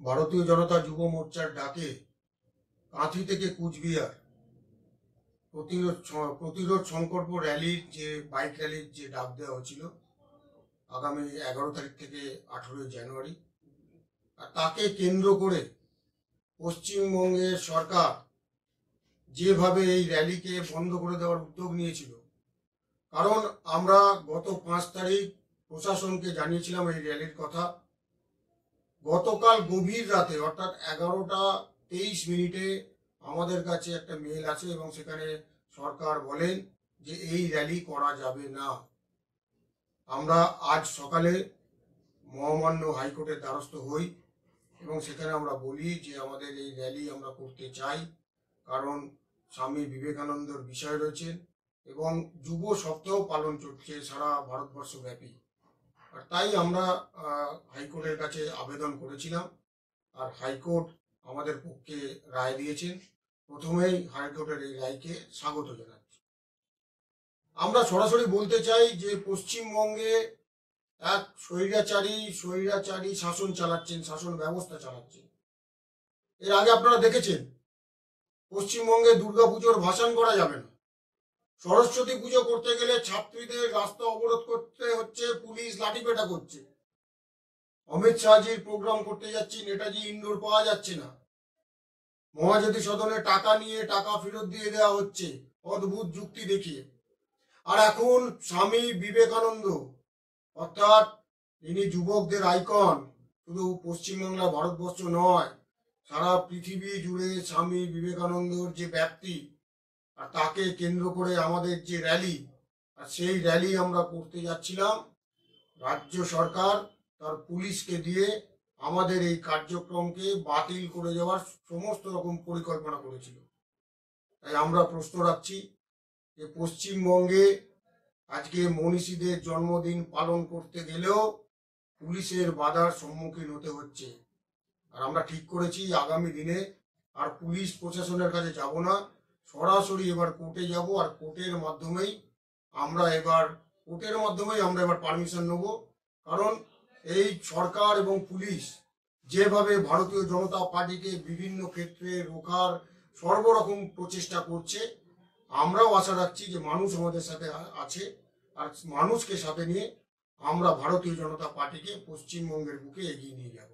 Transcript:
ভারতীয় জনতা যুব মোর্চার ডাকে কাঁথি থেকে কুচবিহার। প্রতিরোধ প্রতিরোধ সংকল্প র্যালির যে, বাইক র্যালির যে ডাক দেওয়া হয়েছিল আগামী এগারো তারিখ থেকে আঠেরোই জানুয়ারি। আর তাকে কেন্দ্র করে পশ্চিমবঙ্গের সরকার যেভাবে এই র্যালিকে বন্ধ করে দেওয়ার উদ্যোগ নিয়েছিল, কারণ আমরা গত পাঁচ তারিখ প্রশাসনকে জানিয়েছিলাম এই র্যালির কথা। গতকাল গভীর রাতে, অর্থাৎ এগারোটা তেইশ মিনিটে আমাদের কাছে একটা মেল আছে এবং সেখানে সরকার বলেন যে এই র্যালি করা যাবে না। আমরা আজ সকালে মহামান্য হাইকোর্টের দ্বারস্থ হই এবং সেখানে আমরা বলি যে আমাদের এই র্যালি আমরা করতে চাই, কারণ স্বামী বিবেকানন্দর বিষয় রয়েছে এবং যুব সপ্তাহ পালন চলছে সারা ভারতবর্ষ ব্যাপী আর তাই আমরা হাইকোর্টের কাছে আবেদন করেছিলাম। আর হাইকোর্ট আমাদের পক্ষে রায় দিয়েছেন। প্রথমেই হাইকোর্টের এই রায়কে স্বাগত জানাচ্ছি। আমরা সরাসরি বলতে চাই যে, পশ্চিমবঙ্গে এক স্বৈরাচারী স্বৈরাচারী শাসন চালাচ্ছেন, শাসন ব্যবস্থা চালাচ্ছেন। এর আগে আপনারা দেখেছেন, পশ্চিমবঙ্গে দুর্গাপুজোর ভাষণ করা যাবে না। সরস্বতী পুজো করতে গেলে ছাত্রীদের রাস্তা অবরোধ করতে হচ্ছে, পুলিশ লাঠিপেটা করছে। অমিত শাহজির প্রোগ্রাম করতে যাচ্ছি, নেতাজি ইন্ডোর পাওয়া যাচ্ছে না। মহাজ্যোতি সদনে টাকা নিয়ে টাকা ফেরত দিয়ে দেওয়া হচ্ছে, অদ্ভুত যুক্তি দেখিয়ে। আর এখন স্বামী বিবেকানন্দ, অর্থাৎ ইনি যুবকদের আইকন, শুধু পশ্চিমবাংলা ভারতবর্ষ নয়, সারা পৃথিবী জুড়ে স্বামী বিবেকানন্দর যে ব্যাপ্তি আর তাকে কেন্দ্র করে আমাদের যে র্যালি আর সেই র্যালি আমরা করতে যাচ্ছিলাম। রাজ্য সরকার তার পুলিশকে দিয়ে আমাদের এই কার্যক্রমকে বাতিল করে যাওয়ার সমস্ত রকম পরিকল্পনা করেছিল। তাই আমরা প্রশ্ন রাখছি যে পশ্চিমবঙ্গে আজকে মনীষীদের জন্মদিন পালন করতে গেলেও পুলিশের বাধার সম্মুখীন হতে হচ্ছে। আর আমরা ঠিক করেছি, আগামী দিনে আর পুলিশ প্রশাসনের কাছে যাব না। সরাসরি এবার কোর্টে যাব আর কোর্টের মাধ্যমেই আমরা এবার, কোর্টের মাধ্যমেই আমরা এবার পারমিশন নেব। কারণ এই সরকার এবং পুলিশ যেভাবে ভারতীয় জনতা পার্টিকে বিভিন্ন ক্ষেত্রে রোখার সর্বরকম প্রচেষ্টা করছে, আমরাও আশা রাখছি যে মানুষ আমাদের সাথে আছে আর মানুষকে সাথে নিয়ে আমরা ভারতীয় জনতা পার্টিকে পশ্চিমবঙ্গের বুকে এগিয়ে নিয়ে যাব।